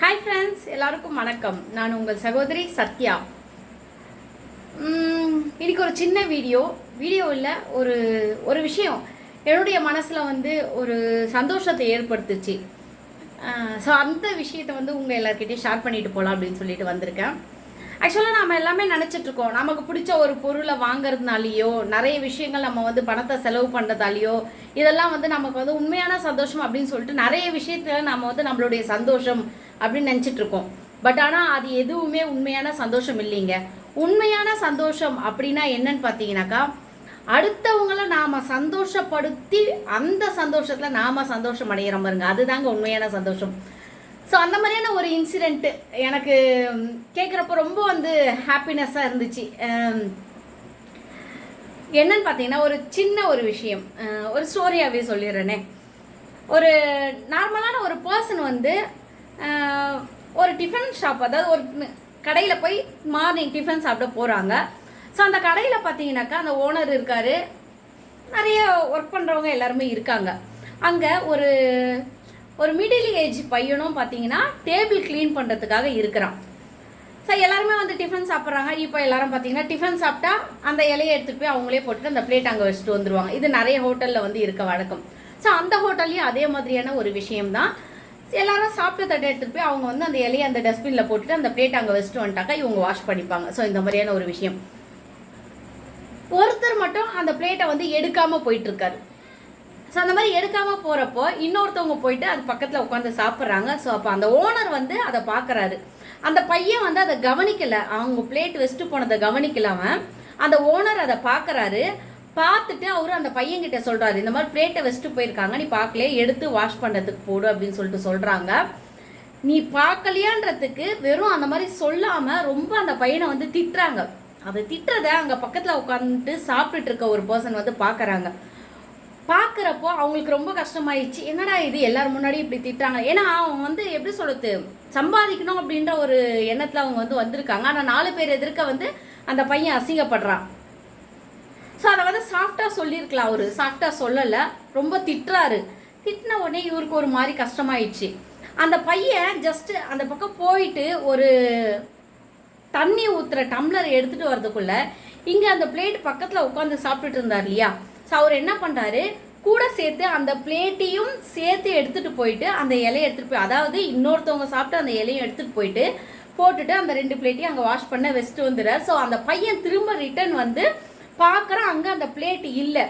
Hi friends எல்லாருக்கும் வணக்கம். நான் உங்கள் சகோதரி சத்யா. இன்றைக்கி இன்னைக்கு ஒரு சின்ன வீடியோ. வீடியோ இல்லை ஒரு ஒரு விஷயம். என்னுடைய மனசில் வந்து ஒரு சந்தோஷத்தை ஏற்படுத்துச்சு. ஸோ அந்த விஷயத்தை வந்து உங்கள் எல்லாருக்கிட்டையும் ஷேர் பண்ணிட்டு போகலாம் அப்படின்னு சொல்லிட்டு வந்திருக்கேன். ஆக்சுவலாக நம்ம எல்லாமே நினச்சிட்ருக்கோம் நமக்கு பிடிச்ச ஒரு பொருளை வாங்குறதுனாலையோ நிறைய விஷயங்கள் நம்ம வந்து பணத்தை செலவு பண்ணுறதாலையோ இதெல்லாம் வந்து நமக்கு வந்து உண்மையான சந்தோஷம் அப்படின்னு சொல்லிட்டு நிறைய விஷயத்துல நம்ம வந்து நம்மளுடைய சந்தோஷம் அப்படின்னு நினச்சிட்ருக்கோம் பட் ஆனால் அது எதுவுமே உண்மையான சந்தோஷம் இல்லைங்க. உண்மையான சந்தோஷம் அப்படின்னா என்னன்னு பார்த்தீங்கன்னாக்கா அடுத்தவங்கள நாம சந்தோஷப்படுத்தி அந்த சந்தோஷத்தில் நாம் சந்தோஷம் அடையிறோம் பாருங்க. அதுதாங்க உண்மையான சந்தோஷம். ஸோ அந்த மாதிரியான ஒரு இன்சிடெண்ட்டு எனக்கு கேட்குறப்ப ரொம்ப வந்து ஹாப்பினஸ்ஸாக இருந்துச்சு. Um, என்னன்னு பார்த்தீங்கன்னா ஒரு சின்ன ஒரு விஷயம். Uh, ஒரு ஸ்டோரியாகவே சொல்லிடுறேனே. ஒரு நார்மலான ஒரு பர்சன் வந்து uh, ஒரு டிஃபன் ஷாப் அதாவது ஒரு கடையில் போய் மார்னிங் டிஃபன் சாப்பிட போகிறாங்க ஸோ அந்த கடையில் பார்த்தீங்கன்னாக்கா அந்த ஓனர் இருக்கார். நிறைய ஒர்க் பண்ணுறவங்க எல்லாருமே இருக்காங்க. அங்கே ஒரு ஒரு மிடில் ஏஜ் பையனும் பார்த்தீங்கன்னா டேபிள் க்ளீன் பண்ணுறதுக்காக இருக்கிறான். ஸோ எல்லாருமே வந்து டிஃபன் சாப்பிட்றாங்க. இப்போ எல்லாரும் பார்த்தீங்கன்னா டிஃபன் சாப்பிட்டா அந்த இலையை எடுத்துகிட்டு போய் அவங்களே போட்டுட்டு அந்த பிளேட் அங்கே வச்சுட்டு வந்துருவாங்க. இது நிறைய ஹோட்டலில் வந்து இருக்க வழக்கம். ஸோ அந்த ஹோட்டல்லையும் அதே மாதிரியான ஒரு விஷயம்தான். எல்லாரும் சாப்பிட்ட தட்டை எடுத்துகிட்டு போய் அவங்க வந்து அந்த இலையை அந்த டஸ்ட்பினில் போட்டுட்டு அந்த பிளேட் அங்கே வச்சுட்டு வந்துட்டாக்கா இவங்க வாஷ் பண்ணிப்பாங்க. ஸோ இந்த மாதிரியான ஒரு விஷயம். ஒருத்தர் மட்டும் அந்த பிளேட்டை வந்து எடுக்காமல் போயிட்டுருக்காரு ஸோ அந்த மாதிரி எடுக்காமல் போகிறப்போ இன்னொருத்தவங்க போயிட்டு அது பக்கத்தில் உட்காந்து சாப்பிட்றாங்க. ஸோ அப்போ அந்த ஓனர் வந்து அதை பார்க்குறாரு. அந்த பையன் வந்து அதை கவனிக்கலை. அவங்க பிளேட் வச்சுட்டு போனதை கவனிக்கலாம அந்த ஓனர் அதை பார்க்குறாரு. பார்த்துட்டு அவரு அந்த பையன்கிட்ட சொல்கிறாரு இந்த மாதிரி பிளேட்டை வச்சுட்டு போயிருக்காங்க. நீ பார்க்கலையே எடுத்து வாஷ் பண்ணுறதுக்கு போடு அப்படின்னு சொல்லிட்டு சொல்கிறாங்க நீ பார்க்கலையான்றதுக்கு வெறும் அந்த மாதிரி சொல்லாமல் ரொம்ப அந்த பையனை வந்து திட்டுறாங்க. அதை திட்டுறத அங்கே பக்கத்தில் உட்காந்துட்டு சாப்பிட்டுட்டு இருக்க ஒரு பர்சன் வந்து பார்க்குறாங்க. பார்க்குறப்போ அவங்களுக்கு ரொம்ப கஷ்டமாயிடுச்சு என்னடா இது? எல்லாரும் முன்னாடி இப்படி திட்டாங்க ஏன்னா அவங்க வந்து எப்படி சொல்கிறது சம்பாதிக்கணும் அப்படின்ற ஒரு எண்ணத்தில் அவங்க வந்து வந்திருக்காங்க. ஆனால் நாலு பேர் எதிர்க்க வந்து அந்த பையன் அசிங்கப்படுறான். ஸோ அதை வந்து சாஃப்டாக சொல்லியிருக்கலாம் அவர். சாஃப்டாக சொல்லலை. ரொம்ப திட்டுறாரு. திட்டின உடனே இவருக்கு ஒரு மாதிரி கஷ்டமாயிடுச்சு அந்த பையன் ஜஸ்ட்டு அந்த பக்கம் போயிட்டு ஒரு தண்ணி ஊற்றுற டம்ளர் எடுத்துகிட்டு வரதுக்குள்ளே இங்கே அந்த பிளேட் பக்கத்தில் உட்காந்து சாப்பிட்டுட்டு இருந்தார் இல்லையா? ஸோ அவர் என்ன பண்ணுறாரு கூட சேர்த்து அந்த பிளேட்டையும் சேர்த்து எடுத்துகிட்டு போயிட்டு அந்த இலையை எடுத்துகிட்டு போய் அதாவது இன்னொருத்தவங்க சாப்பிட்டு அந்த இலையும் எடுத்துகிட்டு போயிட்டு போட்டுட்டு அந்த ரெண்டு பிளேட்டையும் அங்கே வாஷ் பண்ண வச்சுட்டு வந்துடுறார். ஸோ அந்த பையன் திரும்ப ரிட்டர்ன் வந்து பார்க்குறான் அங்கே அந்த பிளேட் இல்லை.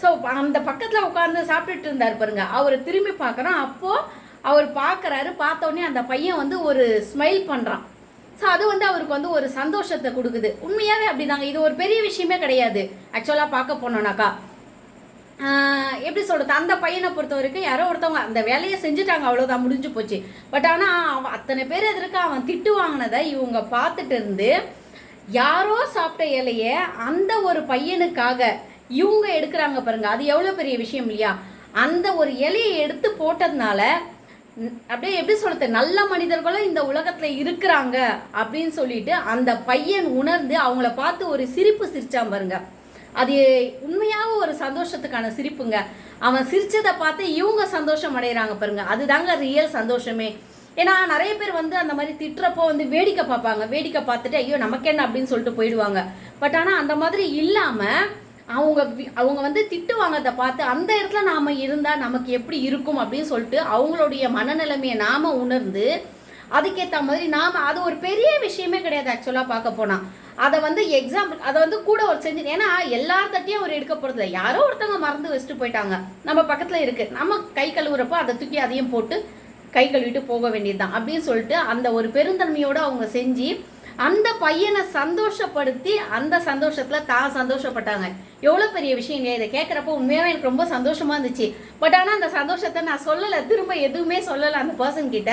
ஸோ அந்த பக்கத்தில் உட்காந்து சாப்பிட்டுட்டு இருந்தார் பாருங்க. அவர் திரும்பி பார்க்குறான் அப்போது அவர் பார்க்குறாரு பார்த்தோன்னே அந்த பையன் வந்து ஒரு ஸ்மைல் பண்ணுறான் ஸோ அது வந்து அவருக்கு வந்து ஒரு சந்தோஷத்தை கொடுக்குது. உண்மையாகவே அப்படிதாங்க. இது ஒரு பெரிய விஷயமே கிடையாது. ஆக்சுவலாக பார்க்க போனோம்னாக்கா. எப்படி சொல்கிறது அந்த பையனை பொறுத்த வரைக்கும் யாரோ ஒருத்தவங்க அந்த வேலையை செஞ்சுட்டாங்க. அவ்வளோதான் முடிஞ்சு போச்சு. பட் ஆனால் அவன் அத்தனை பேர் எதிர்க்க அவன் திட்டு வாங்கினதை இவங்க பார்த்துட்டு இருந்து யாரோ சாப்பிட்ட இலைய அந்த ஒரு பையனுக்காக இவங்க எடுக்கிறாங்க பாருங்க. அது எவ்வளோ பெரிய விஷயம் இல்லையா? அந்த ஒரு இலையை எடுத்து போட்டதுனால அப்படியே எப்படி சொல்லுது நல்ல மனிதர்களும் இந்த உலகத்தில் இருக்கிறாங்க அப்படின்னு சொல்லிட்டு அந்த பையன் உணர்ந்து அவங்கள பார்த்து ஒரு சிரிப்பு சிரிச்சான் பாருங்க. அது உண்மையாக ஒரு சந்தோஷத்துக்கான சிரிப்புங்க. அவன் சிரிச்சதை பார்த்து இவங்க சந்தோஷம் அடைகிறாங்க பாருங்க. அதுதாங்க ரியல் சந்தோஷமே. ஏன்னா நிறைய பேர் வந்து அந்த மாதிரி திட்டுறப்போ வந்து வேடிக்கை பார்ப்பாங்க. வேடிக்கை பார்த்துட்டு ஐயோ நமக்கு என்ன? அப்படின்னு சொல்லிட்டு போயிடுவாங்க. பட் ஆனால் அந்த மாதிரி இல்லாமல் அவங்க அவங்க வந்து திட்டுவாங்கதை பார்த்து அந்த இடத்துல நாம இருந்தா நமக்கு எப்படி இருக்கும் அப்படின்னு சொல்லிட்டு அவங்களுடைய மனநிலைமையை நாம உணர்ந்து அதுக்கேற்ற மாதிரி நாம அது ஒரு பெரிய விஷயமே கிடையாது ஆக்சுவலாக பார்க்க போனா. அதை வந்து எக்ஸாம்பிள் அதை வந்து கூட ஒரு செஞ்சு ஏன்னா எல்லார்த்தட்டையும் அவர் எடுக்க போகிறதில்ல இல்லை. யாரோ ஒருத்தவங்க மறந்து வச்சுட்டு போயிட்டாங்க. நம்ம பக்கத்தில் இருக்குது நம்ம கை கழுவுறப்போ அதை தூக்கி அதையும் போட்டு கை கழுவிட்டு போக வேண்டியதுதான் அப்படின்னு சொல்லிட்டு அந்த ஒரு பெருந்தன்மையோடு அவங்க செஞ்சு அந்த பையனை சந்தோஷப்படுத்தி அந்த சந்தோஷத்தில் தான் சந்தோஷப்பட்டாங்க. எவ்வளோ பெரிய விஷயம் இல்லையா? இதை கேட்குறப்போ உண்மையாகவே எனக்கு ரொம்ப சந்தோஷமாக இருந்துச்சு. பட் ஆனால் அந்த சந்தோஷத்தை நான் சொல்லலை திரும்ப எதுவுமே சொல்லலை அந்த பர்சன் கிட்ட.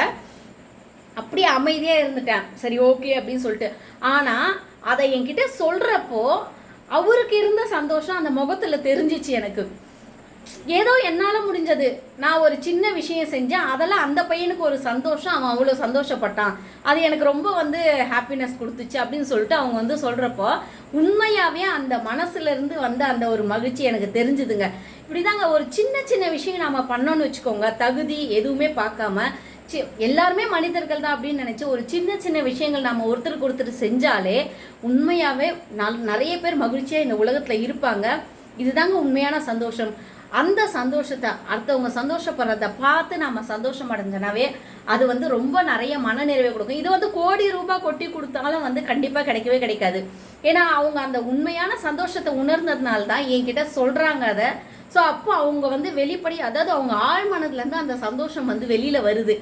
அப்படியே அமைதியாக இருந்துட்டேன். சரி ஓகே அப்படின்னு சொல்லிட்டு. ஆனால் அதை என்கிட்ட சொல்கிறப்போ அவருக்கு இருந்த சந்தோஷம் அந்த முகத்தில் தெரிஞ்சிச்சு எனக்கு. ஏதோ என்னால் முடிஞ்சது. நான் ஒரு சின்ன விஷயம் செஞ்சேன். அதெல்லாம் அந்த பையனுக்கு ஒரு சந்தோஷம். அவன் அவ்வளோ சந்தோஷப்பட்டான். அது எனக்கு ரொம்ப வந்து ஹாப்பினஸ் கொடுத்துச்சு அப்படின்னு சொல்லிட்டு அவங்க வந்து சொல்கிறப்போ உண்மையாகவே அந்த மனசுலேருந்து வந்து வந்த அந்த ஒரு மகிழ்ச்சி எனக்கு தெரிஞ்சுதுங்க. இப்படிதாங்க ஒரு சின்ன சின்ன விஷயம் நாம் பண்ணோன்னு வச்சுக்கோங்க. தகுதி எதுவுமே பார்க்காம சி- எல்லாருமே மனிதர்கள் தான் அப்படின்னு நினச்சி ஒரு சின்ன சின்ன விஷயங்கள் நம்ம ஒருத்தருக்கு ஒருத்தர் செஞ்சாலே உண்மையாகவே நல்- நிறைய பேர் மகிழ்ச்சியாக இந்த உலகத்தில் இருப்பாங்க. இதுதாங்க உண்மையான சந்தோஷம். அந்த சந்தோஷத்தை அடுத்தவங்க சந்தோஷப்படுறத பார்த்து நம்ம சந்தோஷம் அடைஞ்சனாவே அது வந்து ரொம்ப நிறைய மனநிறைவை கொடுக்கும். இது வந்து கோடி ரூபாய் கொட்டி கொடுத்தாலும் வந்து கண்டிப்பாக கிடைக்கவே கிடைக்காது. ஏன்னா அவங்க அந்த உண்மையான சந்தோஷத்தை உணர்ந்ததுனால தான் என்கிட்ட சொல்கிறாங்க அதை. ஸோ அப்போ அவங்க வந்து வெளிப்படி அதாவது அவங்க ஆழ் மனதுலேருந்து அந்த சந்தோஷம் வந்து வெளியில் வருது.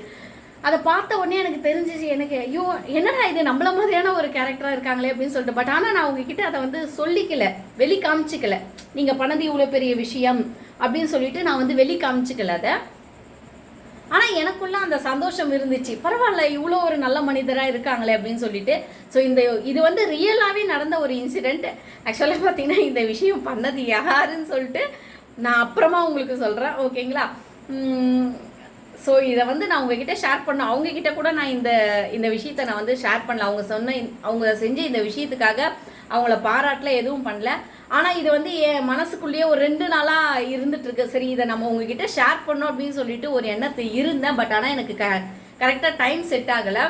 அதை பார்த்த உடனே எனக்கு தெரிஞ்சிச்சு எனக்கு ஐயோ என்னடா இது? நம்மள மாதிரியான ஒரு கேரக்டராக இருக்காங்களே அப்படின்னு சொல்லிட்டு. பட் ஆனால் நான் உங்ககிட்ட அதை வந்து சொல்லிக்கல வெளி காமிச்சிக்கல நீங்கள் பண்ணது இவ்வளோ பெரிய விஷயம். அப்படின்னு சொல்லிட்டு நான் வந்து வெளி காமிச்சிக்கல அதை. ஆனால் எனக்குள்ள அந்த சந்தோஷம் இருந்துச்சு. பரவாயில்ல இவ்வளோ ஒரு நல்ல மனிதராக இருக்காங்களே அப்படின்னு சொல்லிட்டு. ஸோ இந்த இது வந்து ரியலாகவே நடந்த ஒரு இன்சிடெண்ட் ஆக்சுவலாக பார்த்தீங்கன்னா இந்த விஷயம் பண்ணது யாருன்னு சொல்லிட்டு நான் அப்புறமா உங்களுக்கு சொல்கிறேன் ஓகேங்களா ஸோ இதை வந்து நான் உங்ககிட்ட ஷேர் பண்ண அவங்கக்கிட்ட கூட நான் இந்த இந்த விஷயத்தை நான் வந்து ஷேர் பண்ணல. அவங்க சொன்ன அவங்க செஞ்ச இந்த விஷயத்துக்காக அவங்கள பாராட்டல எதுவும் பண்ணல. ஆனால் இது வந்து என் மனசுக்குள்ளேயே ஒரு ரெண்டு நாளாக இருந்துட்டுருக்கு. சரி இதை நம்ம உங்ககிட்ட ஷேர் பண்ணோம் அப்படின்னு சொல்லிட்டு ஒரு எண்ணத்தை இருந்தேன். பட் ஆனால் எனக்கு க கரெக்டாக டைம் செட் ஆகலை.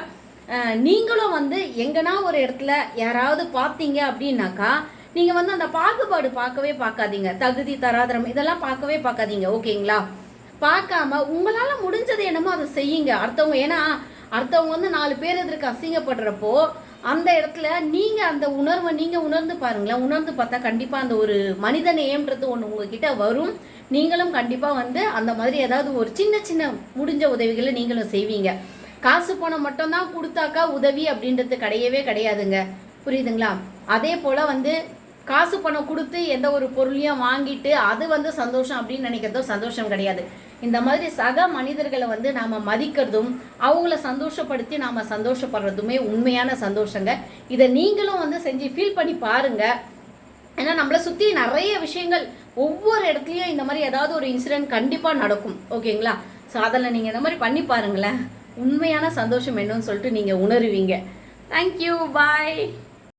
நீங்களும் வந்து எங்கன்னா ஒரு இடத்துல யாராவது பார்த்தீங்க அப்படின்னாக்கா நீங்கள் வந்து அந்த பாகுபாடு பார்க்கவே பார்க்காதீங்க. தகுதி தராதரம் இதெல்லாம் பார்க்கவே பார்க்காதீங்க. ஓகேங்களா? பார்க்காம உங்களால் முடிஞ்சது என்னமோ அதை செய்யுங்க. அடுத்தவங்க ஏன்னா அடுத்தவங்க வந்து நாலு பேர் எதிர்க்கு அசிங்கப்படுறப்போ அந்த இடத்துல நீங்கள் அந்த உணர்வை நீங்கள் உணர்ந்து பாருங்களேன். உணர்ந்து பார்த்தா கண்டிப்பாக அந்த ஒரு மனித நேயம்ன்றது ஒன்று உங்ககிட்ட வரும். நீங்களும் கண்டிப்பாக வந்து அந்த மாதிரி ஏதாவது ஒரு சின்ன சின்ன முடிஞ்ச உதவிகளை நீங்களும் செய்வீங்க. காசு பணம் மட்டும்தான் கொடுத்தாக்கா உதவி அப்படின்றது கிடையவே கிடையாதுங்க. புரியுதுங்களா? அதே போல் வந்து காசு பணம் கொடுத்து எந்த ஒரு பொருளையும் வாங்கிட்டு அது வந்து சந்தோஷம் அப்படின்னு நினைக்கிறதோ சந்தோஷம் கிடையாது. இந்த மாதிரி சக மனிதர்களை வந்து நாம் மதிக்கிறதும் அவங்கள சந்தோஷப்படுத்தி நாம் சந்தோஷப்படுறதுமே உண்மையான சந்தோஷங்க. இதை நீங்களும் வந்து செஞ்சு ஃபீல் பண்ணி பாருங்கள் ஏன்னா நம்மளை சுற்றி நிறைய விஷயங்கள் ஒவ்வொரு இடத்துலையும் இந்த மாதிரி ஏதாவது ஒரு இன்சிடென்ட் கண்டிப்பாக நடக்கும். ஓகேங்களா? ஸோ அதில் நீங்கள் இந்த மாதிரி பண்ணி பாருங்களேன். உண்மையான சந்தோஷம் என்னன்னு சொல்லிட்டு நீங்கள் உணருவீங்க. Thank you bye